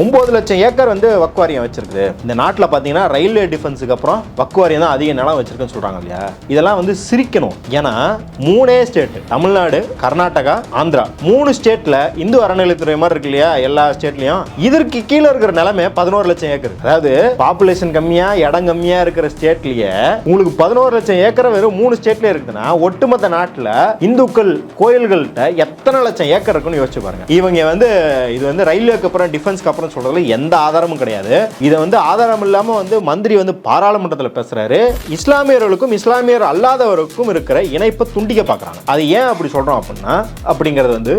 ஒம்பது லட்சம் ஏக்கர் வந்து வக்குவாரியம் வச்சிருக்குது. இந்த நாட்டில் பார்த்தீங்கன்னா ரயில்வே டிஃபென்ஸுக்கு அப்புறம் வக்குவாரியம் தான் அதிக நிலம் வச்சிருக்குன்னு சொல்கிறாங்க இல்லையா? இதெல்லாம் வந்து சிரிக்கணும். ஏன்னா மூணே ஸ்டேட் தமிழ்நாடு கர்நாடகா ஆந்திரா. மூணு ஸ்டேட்டில் இந்து அறநிலைத்துறை மாதிரி இருக்கு இல்லையா? எல்லா ஸ்டேட்லையும் இதற்கு கீழே இருக்கிற நிலமே பதினோரு லட்சம் ஏக்கர். அதாவது பாப்புலேஷன் கம்மியாக இடம் கம்மியாக இருக்கிற ஸ்டேட்லேயே உங்களுக்கு பதினோரு லட்சம் ஏக்கர் வெறும் மூணு ஸ்டேட்லேயே இருக்குதுன்னா ஒட்டுமொத்த நாட்டில் இந்துக்கள் கோயில்கள்கிட்ட எத்தனை லட்சம் ஏக்கர் இருக்குன்னு யோசிச்சு பாருங்க. இவங்க வந்து இது வந்து ரயில்வேக்கு அப்புறம் டிஃபென்ஸ்க்கு அப்புறம் சொல்றதுல எந்த ஆதாரமும் கிடையாது. இதை வந்து ஆதாரம் இல்லாம வந்து மந்திரி வந்து பாராளுமன்றத்தில் பேசுறாரு. இஸ்லாமியர்களுக்கும் இஸ்லாமியர் அல்லாதவருக்கும் இருக்கிற இணைப்பை துண்டிக்க பார்க்குறாங்க அது ஏன் அப்படி சொல்றோம் அப்படின்னா அப்படிங்கிறது வந்து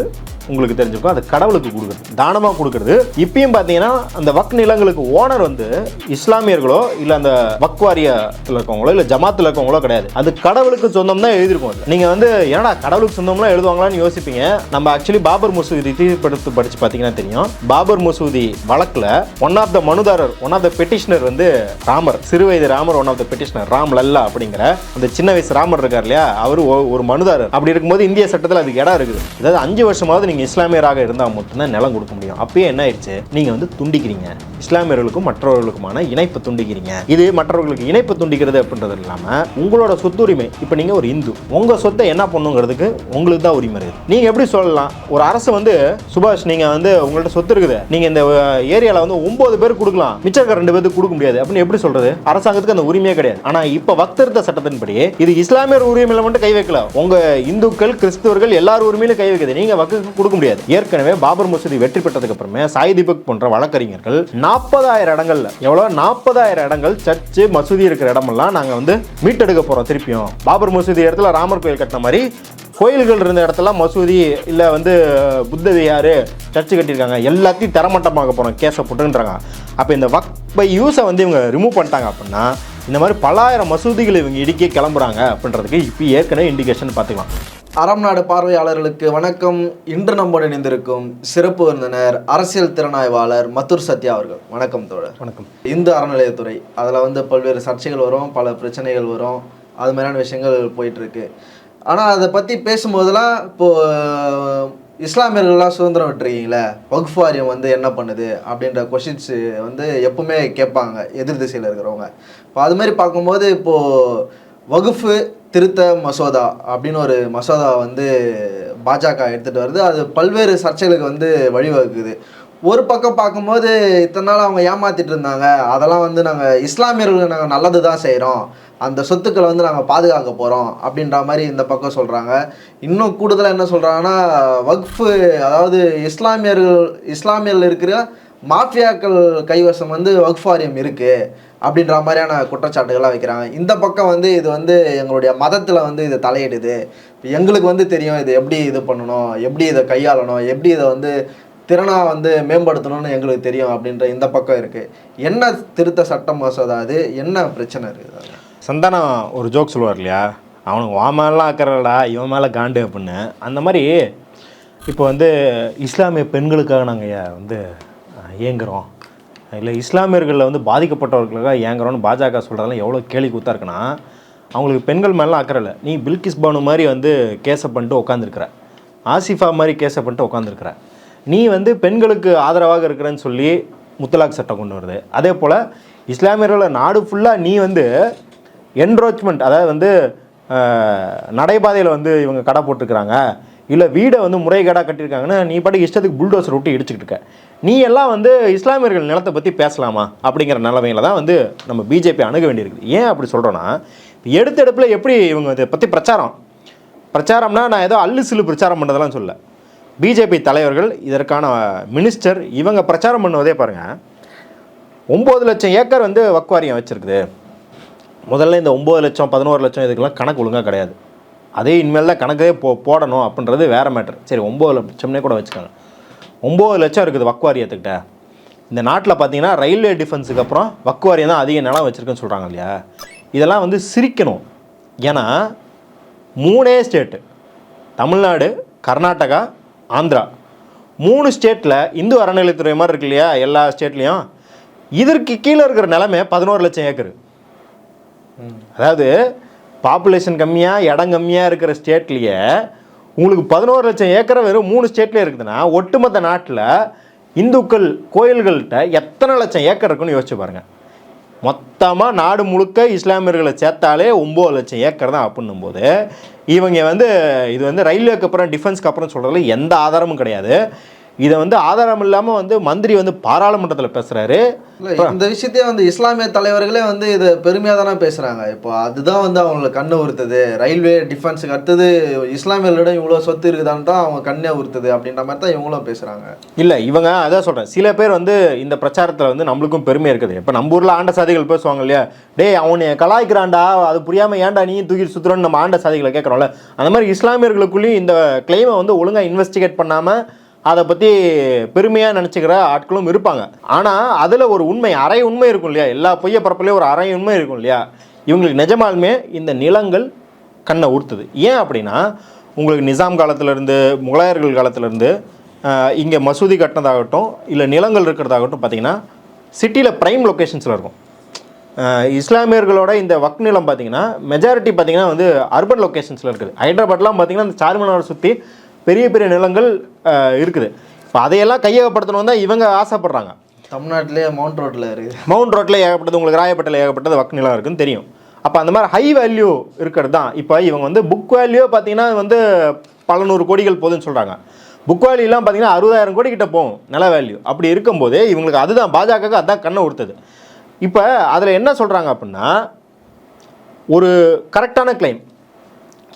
உங்களுக்கு தெரிஞ்சிருக்கும். அது கடவுளுக்கு கொடுக்குறது. தானமாக கொடுக்குறது. இப்பயும் பார்த்தீங்கன்னா அந்த வக் நிலங்களுக்கு ஓனர் வந்து இஸ்லாமியர்களோ இல்லை அந்த வக் வாரியத்தில் இருக்கவங்களோ இல்லை ஜமாத்தில் இருக்கவங்களோ கிடையாது. அது கடவுளுக்கு சொந்தம் தான் எழுதியிருக்கும் அது. நீங்கள் வந்து ஏன்னா கடவுளுக்கு சொந்தம்லாம் எழுதுவாங்களான்னு யோசிப்பீங்க. நம்ம ஆக்சுவலி பாபர் மசூதி தீர்ப்படுத்து படித்து பார்த்தீங்கன்னா தெரியும். பாபர் மசூதி வழக்கில் ஒன் ஆஃப் த மனுதாரர் ஒன் ஆஃப் த பெட்டிஷனர் வந்து ராமர் சிறுவயது Ramar one of the petitioner Ram Lalla அப்படிங்கிற அந்த சின்ன வயசு ராமர் இருக்கார் இல்லையா? அவர் ஒரு மனுதாரர். அப்படி இருக்கும்போது இந்திய சட்டத்தில் அதுக்கு இடம் இருக்குது. அதாவது அஞ்சு வருஷமாவது நீங்கள் இஸ்லாமியராக இருந்தால் மட்டும்தான் நிலம் கொடுக்க முடியும். அப்பயே என்ன ஆயிடுச்சு? நீங்கள் வந்து துண்டிக்கிறீங்க. இஸ்லாமியர்களுக்கும் மற்றவர்களுக்குமான இணைப்பு துண்டிக்கிறீங்க. இது மற்றவர்களுக்கு இணைப்பு துண்டிக்கிறது அப்படின்றது இல்லாமல் உங்களோட சொத்துரிமை இப்போ நீங்கள் ஒரு இந்து. உங்கள் சொத்தை என்ன பண்ணுங்கிறதுக்கு உங்களுக்கு தான் உரிமை இருக்குது நீங்கள் எப்படி சொல்லலாம்? ஒரு அரசு வந்து சுபாஷ் நீங்கள் வந்து உங்கள்ட்ட சொத்து இருக்குது. நீங்கள் இந்த ஏரியாவில் வந்து ஒம்பது பேர் கொடுக்கலாம். மிச்சம் இருக்க ரெண்டு பேருக்கு கொடுக்க முடியாது. அப்படின்னு எப்படி சொல்றது? அரசாங்கத்துக்கு அந்த உரிமையே கிடையாது. ஆனால் இப்போ வக்திருத்த சட்டத்தின்படி இது இஸ்லாமியர் உரிமையில மட்டும் கை வைக்கல. உங்க இந்துக்கள் கிறிஸ்தவர்கள் எல்லார் உரிமையிலும் கை வைக்குது. நீங்க வக்குக்கு கொடுக்க முடியாது. ஏற்கனவே பாபர் மசூதி வெற்றி பெற்றதுக்கு அப்புறமே சாய் தீபக் போன்ற வழக்கறிஞர்கள் நாற்பதாயிரம் இடங்கள்ல எவ்வளோ? நாற்பதாயிரம் இடங்கள் சர்ச்சு மசூதி இருக்கிற இடமெல்லாம் நாங்கள் வந்து மீட்டெடுக்க போகிறோம் திருப்பியும். பாபர் மசூதி இடத்துல ராமர் கோயில் கட்டின மாதிரி கோயில்கள் இருந்த இடத்துல மசூதி இல்லை வந்து புத்த விஹாரு சர்ச்சு கட்டியிருக்காங்க. எல்லாத்தையும் தரமட்டமாக போகிறோம் கேஸை போட்டுன்றாங்க. அப்போ இந்த வக் பை யூஸை வந்து இவங்க ரிமூவ் பண்ணிட்டாங்க அப்படின்னா இந்த மாதிரி பலாயிரம் மசூதிகளை இவங்க இடிக்க கிளம்புறாங்க அப்படின்றதுக்கு இப்போ ஏற்கனவே இண்டிகேஷன் பார்த்துக்கலாம். அறம் நாடு பார்வையாளர்களுக்கு வணக்கம். இன்று நம்முடன் இணைந்திருக்கும் சிறப்பு விருந்தினர் அரசியல் திறனாய்வாளர் மத்துர் சத்யா அவர்கள். வணக்கம் தோழர். வணக்கம். இந்து அறநிலையத்துறை அதில் வந்து பல்வேறு சர்ச்சைகள் வரும் பல பிரச்சனைகள் வரும். அது மாதிரியான விஷயங்கள் போயிட்டு இருக்கு ஆனால் அதை பற்றி பேசும்போதெல்லாம் இப்போ இஸ்லாமியர்கள்லாம் சுதந்திரம் விட்டுருக்கீங்களே? வக்ஃப் வாரியம் வந்து என்ன பண்ணுது? அப்படின்ற கொஷின்ஸ் வந்து எப்பவுமே கேட்பாங்க எதிர் திசையில் இருக்கிறவங்க. இப்போ அது மாதிரி பார்க்கும்போது இப்போது வகுப்பு திருத்த மசோதா அப்படின்னு ஒரு மசோதா வந்து பாஜக எடுத்துகிட்டு வருது. அது பல்வேறு சர்ச்சைகளுக்கு வந்து வழிவகுக்குது. ஒரு பக்கம் பார்க்கும்போது இத்தனை நாள் அவங்க ஏமாத்திட்டு இருந்தாங்க. அதெல்லாம் வந்து நாங்கள் இஸ்லாமியர்களுக்கு நாங்கள் நல்லது தான் செய்கிறோம் அந்த சொத்துக்களை வந்து நாங்கள் பாதுகாக்க போகிறோம் அப்படின்ற மாதிரி இந்த பக்கம் சொல்கிறாங்க இன்னும் கூடுதலாக என்ன சொல்கிறாங்கன்னா வக்ஃபு அதாவது இஸ்லாமியர்கள் இஸ்லாமியர்கள் இருக்கிற மாஃபியாக்கள் கைவசம் வந்து வக்ஃப் வாரியம் இருக்குது அப்படின்ற மாதிரியான குற்றச்சாட்டுகள்லாம் வைக்கிறாங்க. இந்த பக்கம் வந்து இது வந்து எங்களுடைய மதத்தில் வந்து இது தலையிடுது. எங்களுக்கு வந்து தெரியும் இது எப்படி இது பண்ணணும் எப்படி இதை கையாளணும் எப்படி இதை வந்து திறனாக வந்து மேம்படுத்தணும்னு எங்களுக்கு தெரியும் அப்படின்ற இந்த பக்கம் இருக்குது என்ன திருத்த சட்டம் மசோதா அது? என்ன பிரச்சனை இருக்குது சந்தானம் ஒரு ஜோக் சொல்லுவார் இல்லையா? அவனுக்கு வா மேலாம் அக்கறடா இவன் மேலே காண்டு அப்படின்னு. அந்த மாதிரி இப்போ வந்து இஸ்லாமிய பெண்களுக்காக நாங்கள் வந்து அஹ், ஏங்குறோம் இல்லை இஸ்லாமியர்களில் வந்து பாதிக்கப்பட்டவர்களுக்காக ஏங்குறோன்னு பாஜக சொல்கிறதெல்லாம் எவ்வளோ கேலி கூத்தா இருக்குன்னா அவங்களுக்கு பெண்கள் மேலாம் அக்கறை இல்லை. நீ பில்கிஸ் பானு மாதிரி வந்து கேஸை பண்ணிட்டு உட்காந்துருக்குற ஆசிஃபா மாதிரி கேஸை பண்ணிட்டு உட்காந்துருக்குற நீ வந்து பெண்களுக்கு ஆதரவாக இருக்கிறேன்னு சொல்லி முத்தலாக் சட்டம் கொண்டு வருது. அதே போல் இஸ்லாமியர்களை நாடு ஃபுல்லாக நீ வந்து என்ரோச்மெண்ட் அதாவது வந்து நடைபாதையில் வந்து இவங்க கடை போட்டிருக்கிறாங்க. இல்லை வீடை வந்து முறைகேடாக கட்டியிருக்காங்கன்னு நீ பாட்டுக்கு இஷ்டத்துக்கு புல்டோசர் விட்டு இடிச்சுக்கிட்டு இருக்க. நீ எல்லாம் வந்து இஸ்லாமியர்கள் நிலத்தை பற்றி பேசலாமா? அப்படிங்கிற நிலைமையில தான் வந்து நம்ம பிஜேபி அணுக வேண்டியிருக்குது. ஏன் அப்படி சொல்கிறோன்னா எடுத்த எடுப்பில் எப்படி இவங்க இதை பற்றி பிரச்சாரம்? பிரச்சாரம்னா நான் ஏதோ அல்லு சில்லு பிரச்சாரம் பண்ணுறதெல்லாம் சொல்ல பிஜேபி தலைவர்கள் இதற்கான மினிஸ்டர் இவங்க பிரச்சாரம் பண்ணுவதே பாருங்கள் ஒம்பது லட்சம் ஏக்கர் வந்து வக்குவாரியம் வச்சுருக்குது. முதல்ல இந்த ஒம்பது லட்சம் பதினோரு லட்சம் இதுக்கெல்லாம் கணக்கு ஒழுங்காக கிடையாது. அதே இனிமேல் தான் கணக்கே போ போடணும் அப்படின்றது வேறு மேட்ரு சரி ஒம்பது லட்சம்னே கூட வச்சுக்கோங்க. ஒம்பது லட்சம் இருக்குது வக்வாரியத்துக்கிட்ட இந்த நாட்டில் பார்த்தீங்கன்னா ரயில்வே டிஃபென்ஸுக்கு அப்புறம் வக்வாரியம் தான் அதிக நிலம் வச்சுருக்குன்னு சொல்கிறாங்க இல்லையா? இதெல்லாம் வந்து சிரிக்கணும். ஏன்னா மூணே ஸ்டேட்டு தமிழ்நாடு கர்நாடகா ஆந்திரா. மூணு ஸ்டேட்டில் இந்து அறநிலைத்துறை மாதிரி இருக்கு இல்லையா எல்லா ஸ்டேட்லேயும் இதற்கு கீழே இருக்கிற நிலமே பதினோரு லட்சம் ஏக்கர். அதாவது பாப்புலேஷன் கம்மியாக இடம் கம்மியாக இருக்கிற ஸ்டேட்லேயே உங்களுக்கு பதினோரு லட்சம் ஏக்கரை வெறும் மூணு ஸ்டேட்லேயே இருக்குதுன்னா ஒட்டுமொத்த நாட்டில் இந்துக்கள் கோயில்கள்கிட்ட எத்தனை லட்சம் ஏக்கர் இருக்குன்னு யோசிச்சு பாருங்கள் மொத்தமாக நாடு முழுக்க இஸ்லாமியர்களை சேர்த்தாலே ஒம்பது லட்சம் ஏக்கர் தான் அப்படின்னும் போது இவங்க வந்து இது வந்து ரயில்வேக்கு அப்புறம் டிஃபென்ஸ்க்கு அப்புறம் சொல்கிறதுல எந்த ஆதாரமும் கிடையாது. இதை வந்து ஆதாரம் இல்லாமல் வந்து மந்திரி வந்து பாராளுமன்றத்தில் பேசுகிறாரு இந்த விஷயத்தையே வந்து இஸ்லாமிய தலைவர்களே வந்து இதை பெருமையாக தானே பேசுகிறாங்க இப்போ அதுதான் வந்து அவங்களுக்கு கண்ணை உறுத்துது. ரயில்வே டிஃபென்ஸுக்கு அடுத்தது இஸ்லாமியர்களிடம் இவ்வளோ சொத்து இருக்குதான்னு தான் அவங்க கண்ணே உறுத்துது அப்படின்ற மாதிரி தான் இவங்களும் பேசுகிறாங்க இல்லை இவங்க அதான் சொல்கிறேன் சில பேர் வந்து இந்த பிரச்சாரத்தில் வந்து நம்மளுக்கும் பெருமை இருக்குது. இப்போ நம்ம ஊரில் ஆண்ட சாதிகள் பேசுவாங்க இல்லையா? டேய் அவனை கலாய்க்கிறான்டா. அது புரியாமல் ஏன்டா நீ தூக்கி சுற்றுறோன்னு நம்ம ஆண்ட சாதிகளை கேட்குறோம்ல. அந்த மாதிரி இஸ்லாமியர்களுக்குள்ளேயும் இந்த கிளைமை வந்து ஒழுங்காக இன்வெஸ்டிகேட் பண்ணாமல் அதை பற்றி பெருமையாக நினச்சிக்கிற ஆட்களும் இருப்பாங்க. ஆனால் அதில் ஒரு உண்மை அரை உண்மை இருக்கும் இல்லையா? எல்லா பொய்ய பரப்புலேயும் ஒரு அரை உண்மை இருக்கும் இல்லையா? இவங்களுக்கு நிஜமாலுமே இந்த நிலங்கள் கண்ணை உறுத்துது ஏன் அப்படின்னா உங்களுக்கு நிசாம் காலத்திலேருந்து முகலாயர்கள் காலத்திலேருந்து இங்கே மசூதி கட்டினதாகட்டும் இல்லை நிலங்கள் இருக்கிறதாகட்டும் பார்த்திங்கன்னா சிட்டியில் ப்ரைம் லொக்கேஷன்ஸில் இருக்கும். இஸ்லாமியர்களோட இந்த வக் நிலம் பார்த்தீங்கன்னா மெஜாரிட்டி பார்த்தீங்கன்னா வந்து அர்பன் லொக்கேஷன்ஸில் இருக்குது. ஹைதராபாத்லாம் பார்த்தீங்கன்னா அந்த சார்மினாரை சுற்றி பெரிய பெரிய நிலங்கள் இருக்குது. இப்போ அதையெல்லாம் கையகப்படுத்தணும் தான் இவங்க ஆசைப்படுறாங்க. தமிழ்நாட்டிலே மவுண்ட் ரோட்டில் இருக்குது மவுண்ட் ரோட்டில் ஏகப்பட்டது உங்களுக்கு ராயப்பட்டில் ஏகப்பட்டது வக் நிலம் இருக்குன்னு தெரியும். அப்போ அந்த மாதிரி ஹை வேல்யூ இருக்கிறது தான். இப்போ இவங்க வந்து புக் வேல்யூ பார்த்தீங்கன்னா வந்து பல நூறு கோடிகள் போகுதுன்னு சொல்கிறாங்க புக் வேல்யூலாம் பார்த்தீங்கன்னா அறுபதாயிரம் கோடி கிட்ட போகும் நில வேல்யூ அப்படி இருக்கும்போது இவங்களுக்கு அதுதான் பாஜகவுக்கு அதான் கண்ணை உறுத்துது இப்போ அதில் என்ன சொல்கிறாங்க அப்படின்னா ஒரு கரெக்டான கிளைம்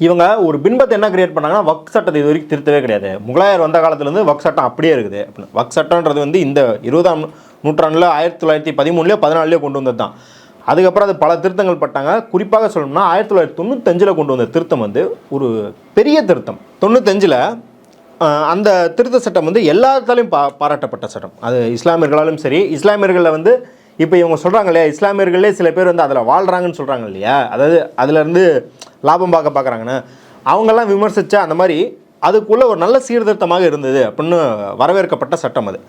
இவங்க ஒரு பின்பத்தை என்ன கிரியேட் பண்ணாங்கன்னா வக் சட்டத்தை இது வரைக்கும் திருத்தவே கிடையாது. முகலாயர் வந்த காலத்துலேருந்து வக் சட்டம் அப்படியே இருக்குது. அப்படின்னு வக் சட்டன்றது வந்து இந்த இருபதாம் நூற்றாண்டில் ஆயிரத்தி தொள்ளாயிரத்தி பதிமூணுலேயோ பதினாலுலேயோ கொண்டு வந்தது தான். அதுக்கப்புறம் அது பல திருத்தங்கள் பட்டாங்க. குறிப்பாக சொல்லணும்னா ஆயிரத்தி தொள்ளாயிரத்தி தொண்ணூத்தஞ்சில் கொண்டு வந்த திருத்தம் வந்து ஒரு பெரிய திருத்தம். தொண்ணூத்தஞ்சில் அந்த திருத்த சட்டம் வந்து எல்லாத்தாலையும் பா பாராட்டப்பட்ட சட்டம். அது இஸ்லாமியர்களாலும் சரி இஸ்லாமியர்களில் வந்து இப்போ இவங்க சொல்கிறாங்க இல்லையா இஸ்லாமியர்களே சில பேர் வந்து அதில் வாழ்கிறாங்கன்னு சொல்கிறாங்க இல்லையா? அதாவது அதுலேருந்து லாபம் பார்க்க பார்க்குறாங்கன்னு. அவங்கெல்லாம் விமர்சித்தா அந்த மாதிரி அதுக்குள்ளே ஒரு நல்ல சீர்திருத்தமாக இருந்தது அப்படின்னு வரவேற்கப்பட்ட சட்டம் அது.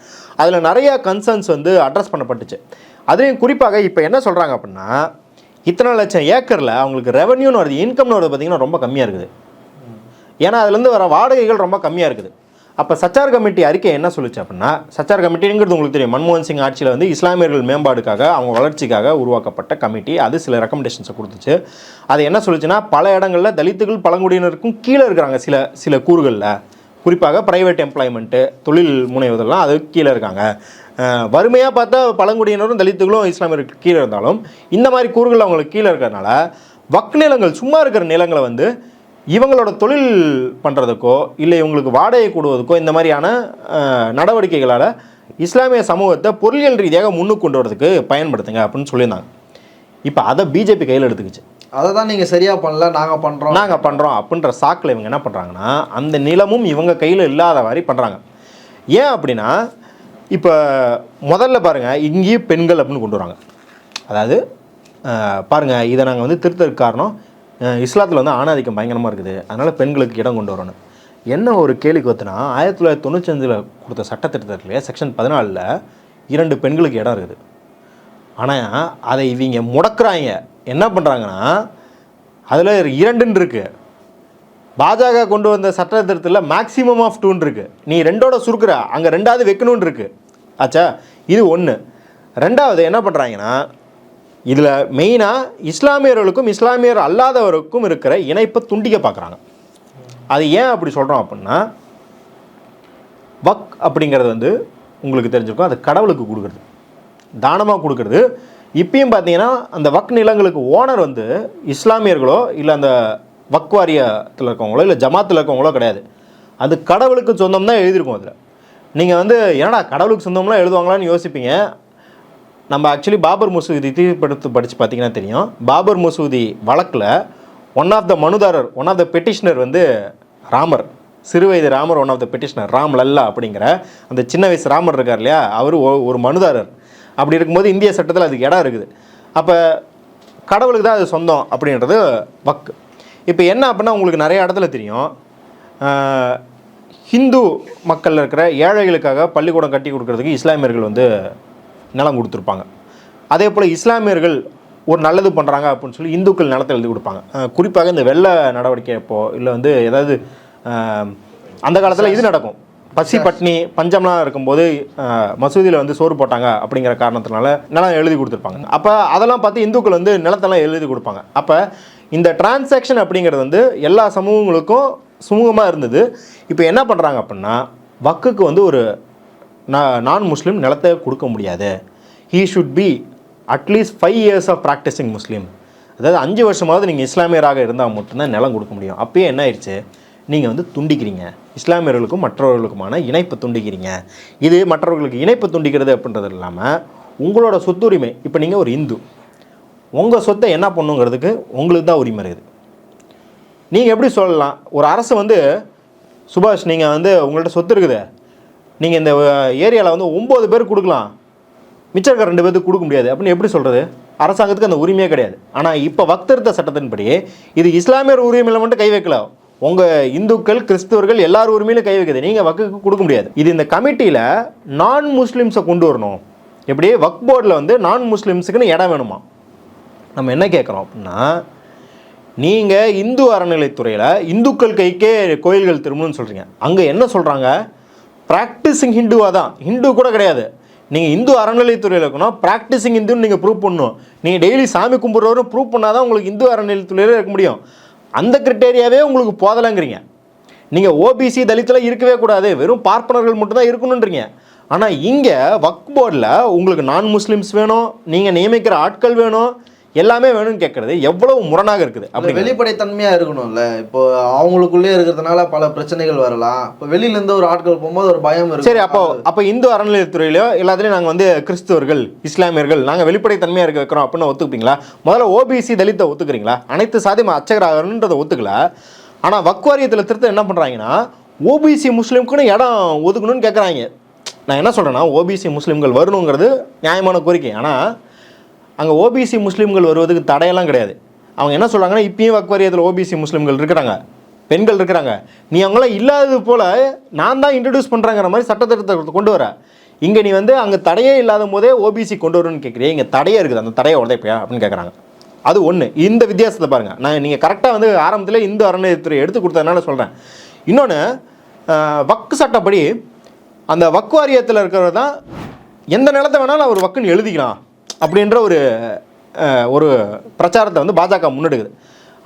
அதில் நிறையா கன்சர்ன்ஸ் வந்து அட்ரஸ் பண்ணப்பட்டுச்சு. அதுலேயும் குறிப்பாக இப்போ என்ன சொல்கிறாங்க அப்படின்னா இத்தனை லட்சம் ஏக்கரில் அவங்களுக்கு ரெவன்யூன்னு வருது இன்கம்னு வருது பார்த்திங்கன்னா ரொம்ப கம்மியாக இருக்குது. ஏன்னா அதுலேருந்து வர வாடகைகள் ரொம்ப கம்மியாக இருக்குது. அப்போ சச்சார் கமிட்டி அறிக்கை என்ன சொல்லுச்சு அப்படின்னா சச்சார் கமிட்டிங்கிறது உங்களுக்கு தெரியும். மன்மோகன் சிங் ஆட்சியில் வந்து இஸ்லாமியர்கள் மேம்பாடுக்காக அவங்க வளர்ச்சிக்காக உருவாக்கப்பட்ட கமிட்டி. அது சில ரெக்கமெண்டேஷன்ஸை கொடுத்துச்சு. அது என்ன சொல்லுச்சுன்னா பல இடங்களில் தலித்துகள் பழங்குடியினருக்கும் கீழே இருக்கிறாங்க. சில சில கூறுகளில். குறிப்பாக ப்ரைவேட் எம்ப்ளாய்மெண்ட்டு தொழில் முனைவதெல்லாம் அது கீழே இருக்காங்க. வறுமையாக பார்த்தா பழங்குடியினரும் தலித்துகளும் இஸ்லாமியருக்கு கீழே இருந்தாலும் இந்த மாதிரி கூறுகள் அவங்களுக்கு கீழே இருக்கிறதுனால வக் நிலங்கள் சும்மா இருக்கிற நிலங்களை வந்து இவங்களோட தொழில் பண்ணுறதுக்கோ இல்லை இவங்களுக்கு வாடகை கூடுவதற்கோ இந்த மாதிரியான நடவடிக்கைகளால் இஸ்லாமிய சமூகத்தை பொருளியல் ரீதியாக முன்னுக்கு கொண்டு வரதுக்கு பயன்படுத்துங்க அப்படின்னு சொல்லியிருந்தாங்க. இப்போ அதை பிஜேபி கையில் எடுத்துக்கிச்சு. அதை தான் நீங்கள் சரியாக பண்ணல நாங்கள் பண்ணுறோம் நாங்கள் பண்ணுறோம் அப்படின்ற சாக்கில் இவங்க என்ன பண்ணுறாங்கன்னா அந்த நிலமும் இவங்க கையில் இல்லாத மாதிரி பண்ணுறாங்க ஏன் அப்படின்னா இப்போ முதல்ல பாருங்கள் இங்கேயும் பெண்கள் அப்படின்னு கொண்டு வராங்க. அதாவது அஹ், பாருங்க இதை நாங்கள் வந்து திருத்தறதுக்கு காரணம் இஸ்லாத்தில் வந்து ஆணாதிக்கம் பயங்கரமாக இருக்குது. அதனால் பெண்களுக்கு இடம் கொண்டு வரணும். என்ன ஒரு கேள்வி கொத்துனா ஆயிரத்தி தொள்ளாயிரத்தி தொண்ணூத்தஞ்சில் கொடுத்த சட்டத்திட்டத்திலே செக்ஷன் பதினாலில் இரண்டு பெண்களுக்கு இடம் இருக்குது. ஆனால் அதை இவங்க முடக்கிறாங்க. என்ன பண்ணுறாங்கன்னா அதில் இரண்டுன்னு இருக்குது பாஜக கொண்டு வந்த சட்ட மேக்ஸிமம் ஆஃப் டூன்னு இருக்கு. நீ ரெண்டோட சுருக்குற அங்கே ரெண்டாவது வைக்கணும்னு இருக்குது ஆச்சா இது ஒன்று ரெண்டாவது என்ன பண்ணுறாங்கன்னா இதில் மெயினாக இஸ்லாமியர்களுக்கும் இஸ்லாமியர் அல்லாதவருக்கும் இருக்கிற இணைப்பை துண்டிக்க பார்க்குறாங்க. அது ஏன் அப்படி சொல்கிறோம் அப்படின்னா வக் அப்படிங்கிறது வந்து உங்களுக்கு தெரிஞ்சிருக்கும் அது கடவுளுக்கு கொடுக்குறது. தானமாக கொடுக்குறது. இப்பயும் பார்த்தீங்கன்னா அந்த வக் நிலங்களுக்கு ஓனர் வந்து இஸ்லாமியர்களோ இல்லை அந்த வக் வாரியத்தில் இருக்கவங்களோ இல்லை ஜமாத்தில் இருக்கவங்களோ கிடையாது. அது கடவுளுக்கு சொந்தம் தான் எழுதியிருக்கும் அதில். நீங்கள் வந்து என்னடா கடவுளுக்கு சொந்தம்லாம் எழுதுவாங்களான்னு யோசிப்பீங்க. நம்ம ஆக்சுவலி பாபர் மசூதி தீர்ப்படுத்து படித்து பார்த்தீங்கன்னா தெரியும். பாபர் மசூதி வழக்கில் ஒன் ஆஃப் த மனுதாரர் ஒன் ஆஃப் த பெட்டிஷனர் வந்து ராமர். சிறுவயது Ramar one of the petitioner Ram Lalla அப்படிங்கிற அந்த சின்ன வயசு ராமர் இருக்கார் இல்லையா? அவர் ஒரு மனுதாரர். அப்படி இருக்கும்போது இந்திய சட்டத்தில் அதுக்கு இடம் இருக்குது. அப்போ கடவுளுக்கு தான் அது சொந்தம் அப்படின்றது வக்கு. இப்போ என்ன அப்படின்னா உங்களுக்கு நிறைய இடத்துல தெரியும். ஹிந்து மக்களில் இருக்கிற ஏழைகளுக்காக பள்ளிக்கூடம் கட்டி கொடுக்குறதுக்கு இஸ்லாமியர்கள் வந்து நிலம் கொடுத்துருப்பாங்க. அதே போல் இஸ்லாமியர்கள் ஒரு நல்லது பண்ணுறாங்க அப்படின்னு சொல்லி இந்துக்கள் நிலத்தை எழுதி கொடுப்பாங்க. குறிப்பாக இந்த வெள்ள நடவடிக்கை அப்போ இல்லை வந்து ஏதாவது அந்த காலத்தில் இது நடக்கும். பசி பட்னி பஞ்சம்லாம் இருக்கும்போது மசூதியில் வந்து சோறு போட்டாங்க அப்படிங்கிற காரணத்தினால நிலம் எழுதி கொடுத்துருப்பாங்க. அப்போ அதெல்லாம் பார்த்து இந்துக்கள் வந்து நிலத்தெல்லாம் எழுதி கொடுப்பாங்க. அப்போ இந்த டிரான்சாக்ஷன் அப்படிங்கிறது வந்து எல்லா சமூகங்களுக்கும் சுமூகமாக இருந்தது. இப்போ என்ன பண்ணுறாங்க அப்படின்னா வக்குக்கு வந்து ஒரு நான் முஸ்லீம் நிலத்தை கொடுக்க முடியாது. He should be at least five years of practising Muslim அதாவது அஞ்சு வருஷமாவது நீங்கள் இஸ்லாமியராக இருந்தால் மட்டும்தான் நிலம் கொடுக்க முடியும். அப்பயே என்ன ஆயிடுச்சு? நீங்கள் வந்து துண்டிக்கிறீங்க. இஸ்லாமியர்களுக்கும் மற்றவர்களுக்குமான இணைப்பு துண்டிக்கிறீங்க. இது மற்றவர்களுக்கு இணைப்பு துண்டிக்கிறது அப்படின்றது இல்லாமல் உங்களோட சொத்துரிமை இப்போ நீங்கள் ஒரு இந்து. உங்கள் சொத்தை என்ன பண்ணுங்கிறதுக்கு உங்களுக்கு தான் உரிமை இருக்குது. நீங்கள் எப்படி சொல்லலாம்? ஒரு அரசு வந்து சுபாஷ் நீங்கள் வந்து உங்கள்கிட்ட சொத்து இருக்குது. நீங்கள் இந்த ஏரியாவில் வந்து ஒம்பது பேர் கொடுக்கலாம். மிச்சம் இருக்க ரெண்டு பேருக்கு கொடுக்க முடியாது. அப்படின்னு எப்படி சொல்கிறது அரசாங்கத்துக்கு அந்த உரிமையே கிடையாது. ஆனால் இப்போ வக்திருத்த சட்டத்தின்படி இது இஸ்லாமியர் உரிமையில் மட்டும் கை வைக்கல. உங்கள் இந்துக்கள் கிறிஸ்தவர்கள் எல்லார் உரிமையிலும் கை வைக்கிறது நீங்கள் வக்குக்கு கொடுக்க முடியாது. இது இந்த கமிட்டியில் நான் முஸ்லீம்ஸை கொண்டு வரணும். எப்படி? வக் போர்டில் வந்து நான் முஸ்லீம்ஸுக்குன்னு இடம் வேணுமா? நம்ம என்ன கேட்குறோம் அப்படின்னா நீங்கள் இந்து அறநிலைத்துறையில் இந்துக்கள் கைக்கே கோயில்கள் திரும்பணும்னு சொல்கிறீங்க அங்கே என்ன சொல்கிறாங்க ப்ராக்டிஸிங் ஹிந்துவாக தான் ஹிந்து கூட கிடையாது. நீங்கள் இந்து அறநிலைத்துறையில் இருக்கணும். ப்ராக்டிஸிங் இந்துன்னு நீங்கள் ப்ரூவ் பண்ணணும். நீங்கள் டெய்லி சாமி கும்பிட்றவரும் ப்ரூவ் பண்ணால் தான் உங்களுக்கு இந்து அறநிலையத்துறையில் இருக்க முடியும். அந்த கிரிட்டேரியாவே உங்களுக்கு போதலைங்கிறீங்க. நீங்கள் ஓபிசி தலித்தில் இருக்கவே கூடாது. வெறும் பார்ப்பனர்கள் மட்டும்தான் இருக்கணுன்றீங்க ஆனால் இங்கே வக் போர்டில் உங்களுக்கு நான் முஸ்லீம்ஸ் வேணும். நீங்கள் நியமிக்கிற ஆட்கள் வேணும். எல்லாமே வேணும்னு கேட்குறது எவ்வளவு முரணாக இருக்குது அப்படி அப்படி வெளிப்படைத்தன்மையா இருக்கணும்ல. இப்போ அவங்களுக்குள்ளே இருக்கிறதுனால பல பிரச்சனைகள் வரலாம். இப்போ வெளியில இருந்து ஒரு ஆட்கள் போகும்போது ஒரு பயம் இருக்கும் சரி அப்போ அப்போ இந்து அறநிலையத்துறையிலோ எல்லாத்துலேயும் நாங்கள் வந்து கிறிஸ்துவர்கள் இஸ்லாமியர்கள் நாங்கள் வெளிப்படைத்தன்மையாக இருக்க வைக்கிறோம் அப்படின்னு ஒத்துப்பீங்களா முதல்ல ஓபிசி தலித்தை ஒத்துக்கிறீங்களா? அனைத்து சாதியும் அச்சகராகன்றதை ஒத்துக்கல. ஆனால் வக்வாரியத்தில் திருத்தம் என்ன பண்ணுறாங்கன்னா ஓபிசி முஸ்லீமுக்குன்னு இடம் ஒதுக்கணும்னு கேட்குறாங்க நான் என்ன சொல்கிறேன்னா ஓபிசி முஸ்லீம்கள் வரணுங்கிறது நியாயமான கோரிக்கை. ஆனால் அங்கே ஓபிசி முஸ்லீம்கள் வருவதுக்கு தடையெல்லாம் கிடையாது. அவங்க என்ன சொல்கிறாங்கன்னா இப்பயும் வக்வாரியத்தில் ஓபிசி முஸ்லீம்கள் இருக்கிறாங்க. பெண்கள் இருக்கிறாங்க. நீ அவங்களாம் இல்லாதது போல் நான் தான் இன்ட்ரடியூஸ் பண்ணுறாங்கிற மாதிரி சட்டத்திட்டத்தை கொண்டு வர. இங்கே நீ வந்து அங்கே தடையே இல்லாத போதே ஓபிசி கொண்டு வரணும்னு கேட்குறிய இங்கே தடையே இருக்குது. அந்த தடையை உடைப்பையா அப்படின்னு கேட்குறாங்க அது ஒன்று இந்த வித்தியாசத்தை பாருங்கள் நான் நீங்கள் கரெக்டாக வந்து ஆரம்பத்தில் இந்து அறநிலையத்துறை எடுத்து கொடுத்ததுனால சொல்கிறேன் இன்னொன்று வக்கு சட்டப்படி அந்த வக்கு வாரியத்தில் இருக்கிறவர் தான் எந்த நிலத்தை வேணாலும் அவர் வக்குன்னு எழுதிக்கலாம். அப்படின்ற ஒரு ஒரு பிரச்சாரத்தை வந்து பாஜக முன்னெடுக்குது.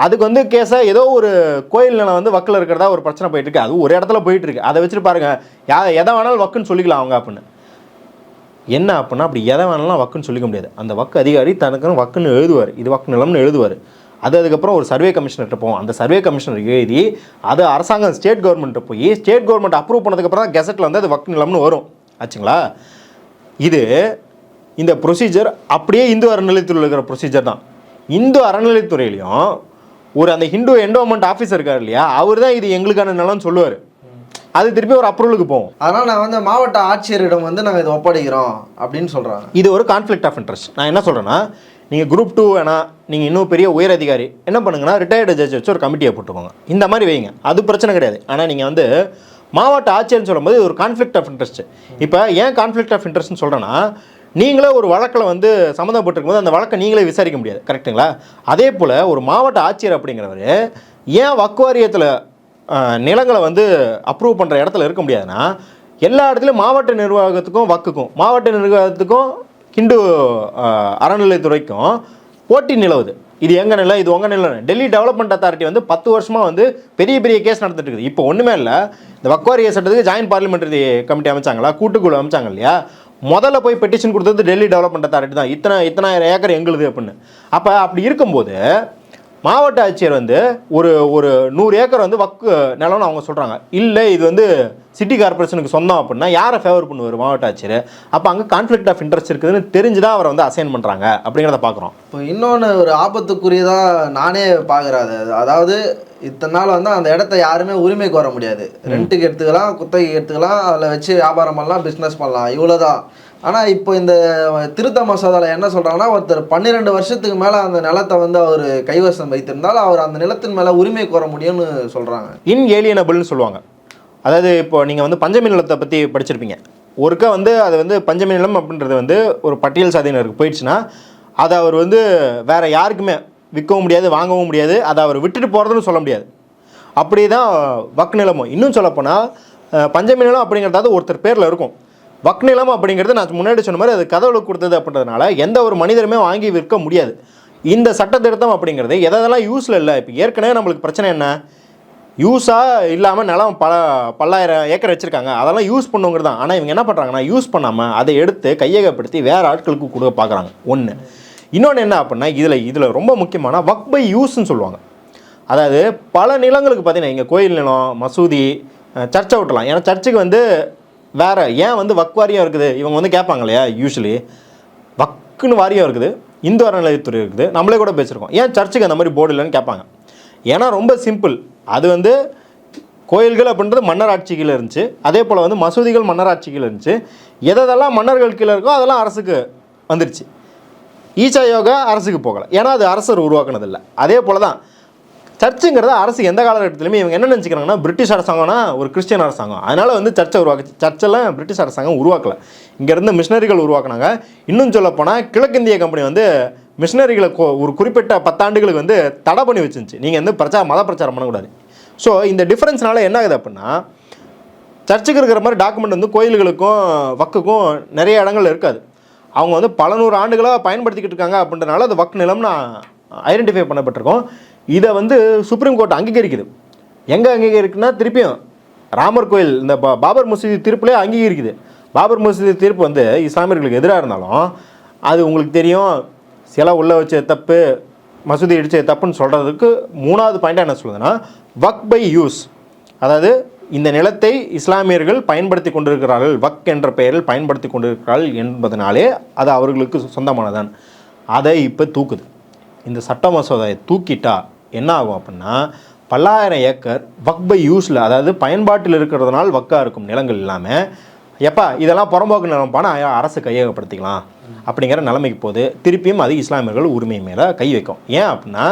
அதுக்கு வந்து கேஸை ஏதோ ஒரு கோயில் நிலம் வந்து வக்கில் இருக்கிறதா ஒரு பிரச்சனை போயிட்டு இருக்கு அது ஒரு இடத்துல போயிட்டு இருக்கு அதை வச்சுட்டு பாருங்க யா எதை வேணாலும் வக்குன்னு சொல்லிக்கலாம் அவங்க அப்படின்னு. என்ன அப்படின்னா அப்படி எதை வேணாலும் வக்குன்னு சொல்லிக்க முடியாது. அந்த வக்கு அதிகாரி தனக்குன்னு வக்குன்னு எழுதுவார். இது வக்கு நிலம்னு எழுதுவார். அது அதுக்கப்புறம் ஒரு சர்வே கமிஷனர்கிட்ட போவோம். அந்த சர்வே கமிஷனர் எழுதி அது அரசாங்கம் ஸ்டேட் கவர்மெண்ட்டை போய் ஸ்டேட் கவர்மெண்ட் அப்ரூவ் பண்ணதுக்கப்புறம் தான் கெசட்டில் வந்து அது வக்கு நிலம்னு வரும். ஆச்சுங்களா? இது இந்த ப்ரொசீஜர் அப்படியே இந்து அறநிலையத்துறையில் இருக்கிற ப்ரொசீஜர் தான். இந்து அறநிலைத்துறையிலையும் ஒரு அந்த ஹிந்து என்டோமெண்ட் ஆஃபீஸர் இருக்கார் இல்லையா அவர் தான் இது எங்களுக்கான நிலம்னு சொல்லுவார். அது திருப்பி ஒரு அப்ரூவலுக்கு போகும். அதனால் நான் வந்து மாவட்ட ஆட்சியரிடம் வந்து நாங்கள் இதை ஒப்படைக்கிறோம் அப்படின்னு சொல்கிறாங்க இது ஒரு கான்ஃப்ளிக்ட் ஆஃப் இன்ட்ரெஸ்ட் நான் என்ன சொல்கிறேன்னா நீங்கள் குரூப் டூ வேணா நீங்கள் இன்னும் பெரிய உயர் அதிகாரி என்ன பண்ணுங்கன்னா ரிட்டையர்டு ஜட்ஜ் வச்சு ஒரு கமிட்டியை போட்டுக்கோங்க. இந்த மாதிரி வைங்க. அது பிரச்சனை கிடையாது. ஆனால் நீங்கள் வந்து மாவட்ட ஆட்சியர்னு சொல்லும்போது இது ஒரு கான்ஃப்ளிக்ட் ஆஃப் இன்ட்ரெஸ்ட் இப்போ ஏன் கான்ஃப்ளிக்ட் ஆஃப் இன்ட்ரெஸ்ட்னு சொல்கிறேன்னா நீங்களே ஒரு வழக்கில் வந்து சம்மந்தப்பட்டிருக்கும் போது அந்த வழக்கை நீங்களே விசாரிக்க முடியாது. கரெக்ட்டுங்களா அதே போல் ஒரு மாவட்ட ஆட்சியர் அப்படிங்கிறவர் ஏன் வக்குவாரியத்தில் நிலங்களை வந்து அப்ரூவ் பண்ணுற இடத்துல இருக்க முடியாதுன்னா எல்லா இடத்துலையும் மாவட்ட நிர்வாகத்துக்கும் வக்குக்கும் மாவட்ட நிர்வாகத்துக்கும் ஹிந்து அறநிலைத்துறைக்கும் போட்டி நிலவுது. இது எங்கள் நிலம் இது உங்கள் நிலம் டெல்லி டெவலப்மெண்ட் அத்தாரிட்டி வந்து பத்து வருஷமாக வந்து பெரிய பெரிய கேஸ் நடந்துட்டு இருக்குது. இப்போ ஒன்றுமே இல்லை. இந்த வக்வாரிய சட்டத்துக்கு ஜாயின்ட் பார்லிமெண்டரி கமிட்டி அமைச்சாங்களா? கூட்டுக்குழு அமைச்சாங்க இல்லையா? முதல்ல போய் பெட்டிஷன் கொடுத்தது டெல்லி டெவலப்மெண்ட் அத்தாரிட்டி தான். இத்தனை இத்தனாயிரம் ஏக்கர் எங்களுது அப்படின்னு. அப்போ அப்படி இருக்கும்போது மாவட்ட ஆட்சியர் வந்து ஒரு ஒரு நூறு ஏக்கர் வந்து வக்கு நிலம்னு அவங்க சொல்கிறாங்க இல்லை இது வந்து சிட்டி கார்பரேஷனுக்கு சொந்தம் அப்படின்னா யாரை ஃபேவர் பண்ணுவார் மாவட்ட ஆட்சியர்? அப்போ அங்கே கான்ஃப்ளிக்ட் ஆஃப் இன்ட்ரெஸ்ட் இருக்குதுன்னு தெரிஞ்சு தான் அவரை வந்து அசைன் பண்ணுறாங்க அப்படிங்கிறத பார்க்குறோம் இப்போ இன்னொன்று ஒரு ஆபத்துக்குரியதாக நானே பார்க்குறேன் அது அதாவது இத்தனை நாள் வந்து அந்த இடத்த யாருமே உரிமை கோர முடியாது. ரெண்ட்டுக்கு எடுத்துக்கலாம் குத்தகைக்கு எடுத்துக்கலாம் அதில் வச்சு வியாபாரம் பண்ணலாம் பிஸ்னஸ் பண்ணலாம். இவ்வளோதான் ஆனால் இப்போ இந்த திருத்த மசோதாவில் என்ன சொல்கிறாங்கன்னா ஒருத்தர் பன்னிரெண்டு வருஷத்துக்கு மேலே அந்த நிலத்தை வந்து அவர் கைவசம் வைத்திருந்தால் அவர் அந்த நிலத்தின் மேலே உரிமை கோர முடியும்னு சொல்கிறாங்க இன் ஏலியனபிள்னு சொல்லுவாங்க. அதாவது இப்போ நீங்கள் வந்து பஞ்சமி நிலத்தை பற்றி படிச்சிருப்பீங்க. ஒருக்கா வந்து அது வந்து பஞ்சமி நிலம் அப்படின்றது வந்து ஒரு பட்டியல் சாதியினருக்கு போயிடுச்சுன்னா அதை அவர் வந்து வேறு யாருக்குமே விற்கவும் முடியாது வாங்கவும் முடியாது. அதை அவர் விட்டுட்டு போகிறதுன்னு சொல்ல முடியாது. அப்படி தான் வக்கு நிலமும். இன்னும் சொல்லப்போனால் பஞ்சமி நிலம் அப்படிங்கிறதாவது ஒருத்தர் பேரில் இருக்கும். வக் நிலம் அப்படிங்கிறது நான் முன்னாடி சொன்ன மாதிரி அது கதவுளுக்கு கொடுத்தது அப்படின்றதுனால எந்த ஒரு மனிதருமே வாங்கி விற்க முடியாது. இந்த சட்ட திருத்தம் அப்படிங்கிறது எதெல்லாம் யூஸில் இல்லை? இப்போ ஏற்கனவே நம்மளுக்கு பிரச்சனை என்ன? யூஸாக இல்லாமல் நிலம் பல பல்லாயிரம் ஏக்கர் வச்சுருக்காங்க. அதெல்லாம் யூஸ் பண்ணுங்கிறது தான். ஆனால் இவங்க என்ன பண்ணுறாங்கன்னா யூஸ் பண்ணாமல் அதை எடுத்து கையகப்படுத்தி வேறு ஆட்களுக்கு கொடுக்க பார்க்குறாங்க ஒன்று இன்னொன்று என்ன அப்படின்னா இதில் இதில் ரொம்ப முக்கியமான வக் பை யூஸ்ன்னு சொல்லுவாங்க. அதாவது பல நிலங்களுக்கு பார்த்தீங்கன்னா இங்கே கோயில் நிலம் மசூதி சர்ச்சை விட்டலாம் ஏன்னா சர்ச்சுக்கு வந்து வேறு ஏன் வந்து வக் வாரியம் இருக்குது? இவங்க வந்து கேட்பாங்க இல்லையா யூஸ்வலி வக்குன்னு வாரியம் இருக்குது இந்து அறநிலையத்துறை இருக்குது நம்மளே கூட பேசியிருக்கோம் ஏன் சர்ச்சுக்கு அந்த மாதிரி போர்டு இல்லைன்னு கேட்பாங்க ஏன்னா ரொம்ப சிம்பிள் அது வந்து கோயில்கள் அப்படின்றது மன்னர் ஆட்சி கீழே இருந்துச்சு. அதே போல் வந்து மசூதிகள் மன்னர் ஆட்சி கீழே இருந்துச்சு. எதெல்லாம் மன்னர்கள் கீழே இருக்கோ அதெல்லாம் அரசுக்கு வந்துருச்சு. ஈச்சா யோகா அரசுக்கு போகலை. ஏன்னா அது அரசர் உருவாக்குனதில்லை. அதே போல் தான் சர்ச்சுங்கிறது அரசு எந்த காலகட்டத்திலுமே இவங்க என்ன நினச்சிக்கிறாங்கன்னா பிரிட்டிஷ் அரசாங்கம்னா ஒரு கிறிஸ்டியன் அரசாங்கம். அதனால் வந்து சர்ச்சை உருவாக்கு சர்ச்செல்லாம் பிரிட்டிஷ் அரசாங்கம் உருவாக்கலை. இங்கேருந்து மிஷினரிகள் உருவாக்குனாங்க. இன்னும் சொல்லப்போனால் கிழக்கிந்திய கம்பெனி வந்து மிஷினரிகளை ஒரு குறிப்பிட்ட பத்தாண்டுகளுக்கு வந்து தடை பண்ணி வச்சிருந்துச்சு. நீங்கள் வந்து பிரச்சாரம் மத பிரச்சாரம் பண்ணக்கூடாது. ஸோ இந்த டிஃப்ரென்ஸ்னால என்ன ஆகுது அப்படின்னா சர்ச்சுக்கு இருக்கிற மாதிரி டாக்குமெண்ட் வந்து கோயில்களுக்கும் வக்குக்கும் நிறைய இடங்கள் இருக்காது. அவங்க வந்து பல நூறு ஆண்டுகளாக பயன்படுத்திக்கிட்டு இருக்காங்க அப்படின்றனால அது வக் நிலம்னு ஐடென்டிஃபை பண்ணப்பட்டிருக்கோம். இதை வந்து சுப்ரீம் கோர்ட் அங்கீகரிக்குது. எங்கே அங்கீகரிக்குன்னா திருப்பியும் ராமர் கோயில் இந்த பா- பாபர் மசூதி தீர்ப்புலேயே அங்கீகரிக்குது. பாபர் மசூதி தீர்ப்பு வந்து இஸ்லாமியர்களுக்கு எதிராக இருந்தாலும் அது உங்களுக்கு தெரியும். சில உள்ள வச்ச தப்பு மசூதி இடித்த தப்புன்னு சொல்கிறதுக்கு மூணாவது பாயிண்டாக என்ன சொல்லுதுன்னா வக் பை யூஸ். அதாவது இந்த நிலத்தை இஸ்லாமியர்கள் பயன்படுத்தி கொண்டிருக்கிறார்கள். வக் என்ற பெயரில் பயன்படுத்தி கொண்டிருக்கிறார்கள் என்பதனாலே அது அவர்களுக்கு சொந்தமானதான் அதை இப்போ தூக்குது. இந்த சட்ட மசோதாவை தூக்கிட்டா என்ன ஆகும் அப்படின்னா பல்லாயிரம் ஏக்கர் வக் பை யூஸில் அதாவது பயன்பாட்டில் இருக்கிறதுனால வக்காக இருக்கும் நிலங்கள் இல்லாமல் எப்பா இதெல்லாம் புறம்போக்கு நிலம் போனால் அரசு கையகப்படுத்திக்கலாம் அப்படிங்கிற நிலைமைக்கு போகுது திருப்பியும் அது இஸ்லாமியர்கள் உரிமை மேலே கை வைக்கும். ஏன் அப்படின்னா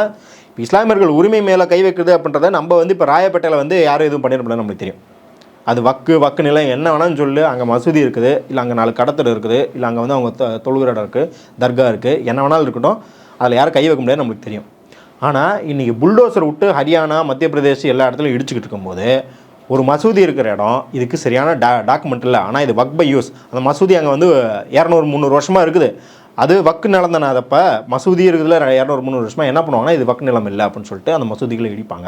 இப்போ இஸ்லாமியர்கள் உரிமை மேலே கை வைக்கிறது அப்படின்றத நம்ம வந்து இப்போ ராயப்பேட்டையில் வந்து யாரும் எதுவும் பண்ணிட முடியாது நம்மளுக்கு தெரியும். அது வக்கு வக்கு நிலம் என்ன வேணாலும் சொல்லு அங்கே மசூதி இருக்குது இல்லை அங்கே நாலு கடத்தல் இருக்குது இல்லை அங்கே வந்து அவங்க தொ- தொழுகிற இடம் இருக்குது தர்கா இருக்குது என்ன வேணாலும் இருக்கட்டும் அதில் யாரும் கை வைக்க முடியாது நம்மளுக்கு தெரியும். ஆனால் இன்றைக்கி புல்டோசர் விட்டு ஹரியானா மத்திய பிரதேஷ் எல்லா இடத்துலையும் இடிச்சுக்கிட்டு இருக்கும்போது ஒரு மசூதி இருக்கிற இடம் இதுக்கு சரியான டா டாக்குமெண்ட் இல்லை. ஆனால் இது வக் பை யூஸ் அந்த மசூதி அங்கே வந்து இரநூறு முந்நூறு வருஷமாக இருக்குது. அது வக்கு நிலந்தன அதப்போ மசூதி இருக்குதுல இரநூறு முந்நூறு வருஷமாக என்ன பண்ணுவாங்கன்னா இது வக்கு நிலம் இல்லை அப்படின்னு சொல்லிட்டு அந்த மசூதிகளை இடிப்பாங்க.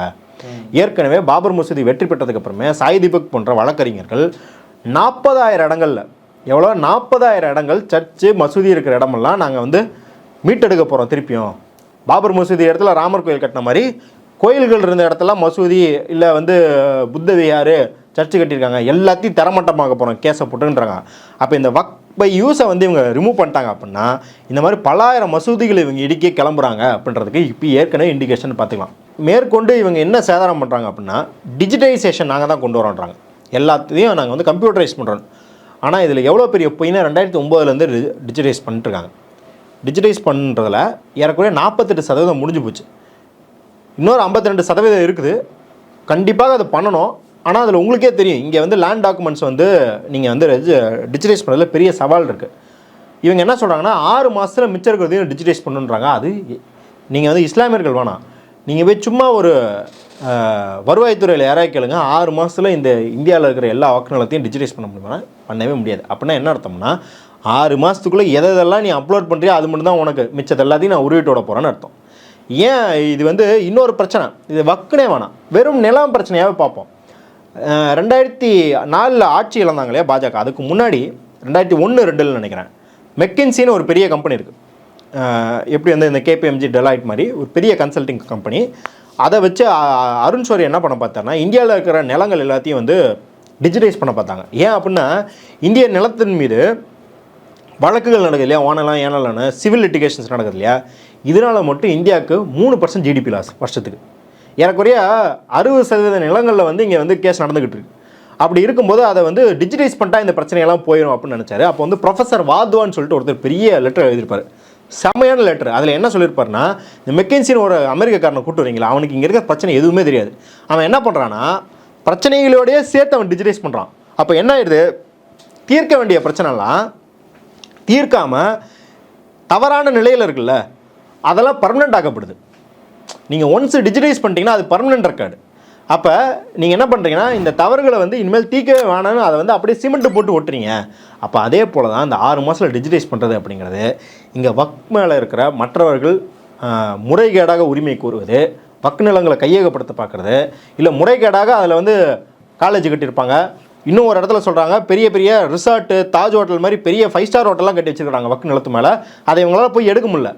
ஏற்கனவே பாபர் மசூதி வெற்றி பெற்றதுக்கு அப்புறமே சாய் தீபக் போன்ற வழக்கறிஞர்கள் நாற்பதாயிரம் இடங்கள்ல எவ்வளோ நாற்பதாயிரம் இடங்கள் சர்ச்சு மசூதி இருக்கிற இடமெல்லாம் நாங்கள் வந்து மீட்டெடுக்க போகிறோம் திருப்பியும். பாபர் மசூதி இடத்துல ராமர் கோயில் கட்டின மாதிரி கோயில்கள் இருந்த இடத்துல மசூதி இல்லை வந்து புத்த விஹாரு சர்ச்சு கட்டியிருக்காங்க. எல்லாத்தையும் தரமட்டமாக்க போகிறோம் கேஸை போட்டுன்றாங்க. அப்போ இந்த வக் பை யூஸை வந்து இவங்க ரிமூவ் பண்ணிட்டாங்க அப்படின்னா இந்த மாதிரி பலாயிரம் மசூதிகளை இவங்க இடிக்க கிளம்புறாங்க அப்படின்றதுக்கு இப்போ ஏற்கனவே இண்டிகேஷன் பார்த்துக்கலாம். மேற்கொண்டு இவங்க என்ன சேதாரம் பண்ணுறாங்க அப்படின்னா டிஜிட்டைசேஷன் நாங்கள் தான் கொண்டு வரோன்றாங்க. எல்லாத்தையும் நாங்கள் வந்து கம்ப்யூட்டரைஸ் பண்ணுறோம் ஆனால் இதில் எவ்வளோ பெரிய பொய்னா ரெண்டாயிரத்தி ஒம்போதுலேருந்து டிஜிட்டைஸ் பண்ணிட்டுருக்காங்க டிஜிட்டைஸ் பண்ணுறதுல ஏறக்குறைய நாற்பத்தெட்டு சதவீதம் முடிஞ்சு போச்சு. இன்னொரு 52% சதவீதம் இருக்குது. கண்டிப்பாக அதை பண்ணணும். ஆனால் அதில் உங்களுக்கே தெரியும். இங்கே வந்து லேண்ட் டாக்குமெண்ட்ஸ் வந்து நீங்கள் வந்து டிஜிட்டைஸ் பண்ணுறதுல பெரிய சவால் இருக்குது இவங்க என்ன சொல்கிறாங்கன்னா ஆறு மாதத்தில் மிச்சம் இருக்கிறதையும் டிஜிட்டைஸ் பண்ணுன்றாங்க. அது நீங்கள் வந்து இஸ்லாமியர்கள் வேணாம் நீங்கள் போய் சும்மா ஒரு வருவாய்த்துறையில் யாராவது கேளுங்க. ஆறு மாதத்தில் இந்த இந்தியாவில் இருக்கிற எல்லா வாக்குநிலத்தையும் டிஜிட்டைஸ் பண்ண முடியுமா? பண்ணவே முடியாது. அப்படின்னா என்ன அர்த்தம்னா ஆறு மாதத்துக்குள்ளே எதை எதெல்லாம் நீ அப்லோட் பண்ணுறியோ அது மட்டும் தான் உனக்கு. மிச்சத்தை எல்லாத்தையும் நான் உருவிட்டு விட போகிறேன்னு அர்த்தம். ஏன் இது வந்து இன்னொரு பிரச்சனை? இது வக்குனே வேணாம். வெறும் நிலம் பிரச்சனையாகவே பார்ப்போம். ரெண்டாயிரத்தி நாலில் ஆட்சி இழந்தாங்க இல்லையா பாஜக. அதுக்கு முன்னாடி ரெண்டாயிரத்தி ஒன்று ரெண்டில் நினைக்கிறேன். மெக்கின்சின்னு ஒரு பெரிய கம்பெனி இருக்குது எப்படி வந்து இந்த கேபிஎம்ஜி டெலாய்ட் மாதிரி ஒரு பெரிய கன்சல்டிங் கம்பெனி அதை வச்சு அருண் சோரி என்ன பண்ண பார்த்தாருன்னா இந்தியாவில் இருக்கிற நிலங்கள் எல்லாத்தையும் வந்து டிஜிட்டைஸ் பண்ண பார்த்தாங்க. ஏன் அப்படின்னா இந்திய நிலத்தின் மீது வழக்குகள் நடக்குது இல்லையா ஓனலாம் ஏனலான்னு சிவில் லிட்டிகேஷன்ஸ் நடக்குது இல்லையா இதனால் மட்டும் இந்தியாவுக்கு மூணு பர்சன்ட் ஜிடிபி லாஸ் வருஷத்துக்கு. ஏறக்குறைய அறுபது சதவீத நிலங்களில் வந்து இங்கே வந்து கேஸ் நடந்துக்கிட்டு இருக்கு. அப்படி இருக்கும்போது அதை வந்து டிஜிட்டைஸ் பண்ணிட்டா இந்த பிரச்சனையெல்லாம் போயிடும் அப்படின்னு நினச்சாரு. அப்போ வந்து ப்ரொஃபஸர் வாத்வான்னு சொல்லிட்டு ஒருத்தர் பெரிய லெட்டர் எழுதியிருப்பார். செம்மையான லெட்டர் அதில் என்ன சொல்லியிருப்பாருன்னா இந்த மெக்கென்சின்னு ஒரு அமெரிக்காரனை கூட்டு வரீங்களா? அவனுக்கு இங்கே இருக்க பிரச்சனை எதுவுமே தெரியாது. அவன் என்ன பண்ணுறான்னா பிரச்சனைகளோடய சேர்த்து அவன் டிஜிட்டைஸ் பண்ணுறான் அப்போ என்ன ஆயிடுது? தீர்க்க வேண்டிய பிரச்சனைலாம் தீர்க்காமல் தவறான நிலையில் இருக்குல்ல அதெல்லாம் பர்மனெண்ட் ஆக்கப்படுது. நீங்கள் ஒன்ஸ் டிஜிட்டைஸ் பண்ணிட்டீங்கன்னா அது பர்மனெண்ட் ரெக்கார்டு அப்போ நீங்கள் என்ன பண்ணுறீங்கன்னா இந்த தவறுகளை வந்து இனிமேல் தீக்கவே வேணாம்னு அதை வந்து அப்படியே சிமெண்ட்டு போட்டு ஒட்டுறீங்க. அப்போ அதே போல் தான் இந்த ஆறு மாதத்தில் டிஜிட்டைஸ் பண்ணுறது அப்படிங்கிறது இங்கே வக் மேலே இருக்கிற மற்றவர்கள் முறைகேடாக உரிமை கூறுவது வக்கு நிலங்களை கையகப்படுத்த பார்க்குறது இல்லை முறைகேடாக அதில் வந்து காலேஜ் கட்டியிருப்பாங்க இன்னும் ஒரு இடத்துல சொல்கிறாங்க பெரிய பெரிய ரிசார்ட்டு தாஜ் ஹோட்டல் மாதிரி பெரிய ஃபைவ் ஸ்டார் ஹோட்டல்லாம் கட்டி வச்சிருக்காங்க வக்கு நிலத்து மேலே. அதை இவங்களால போய் எடுக்க முடியல.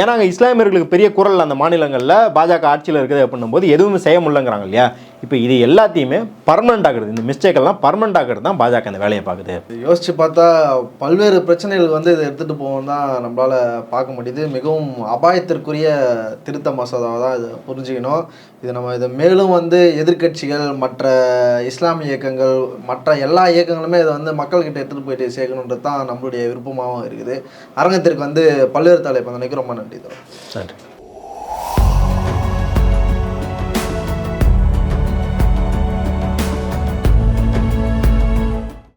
ஏன்னா அங்கே இஸ்லாமியர்களுக்கு பெரிய குரல் அந்த மாநிலங்களில் பாஜக ஆட்சியில் இருக்குது அப்படின்னும் போது எதுவுமே செய்ய முடியலங்கிறாங்க இல்லையா? இப்போ இது எல்லாத்தையுமே பர்மனெண்ட் ஆகுறது இந்த மிஸ்டேக் எல்லாம் பர்மனெண்ட் ஆகுறது தான் பாஜக அந்த வேலையை பார்க்குது. யோசிச்சு பார்த்தா பல்வேறு பிரச்சனைகள் வந்து இதை எடுத்துகிட்டு போவோம் தான் நம்மளால் பார்க்க முடியுது. மிகவும் அபாயத்திற்குரிய திருத்த மசோதாவை தான் இதை புரிஞ்சுக்கணும். இது நம்ம இதை மேலும் வந்து எதிர்க்கட்சிகள் மற்ற இஸ்லாமிய இயக்கங்கள் மற்ற எல்லா இயக்கங்களுமே இதை வந்து மக்கள்கிட்ட எடுத்துகிட்டு போயிட்டு சேர்க்கணுன்றது தான் நம்மளுடைய விருப்பமாகவும் இருக்குது. அரங்கத்திற்கு வந்து பல்வேறு தலைப்பு நினைக்க ரொம்ப நன்றி தான் நன்றி.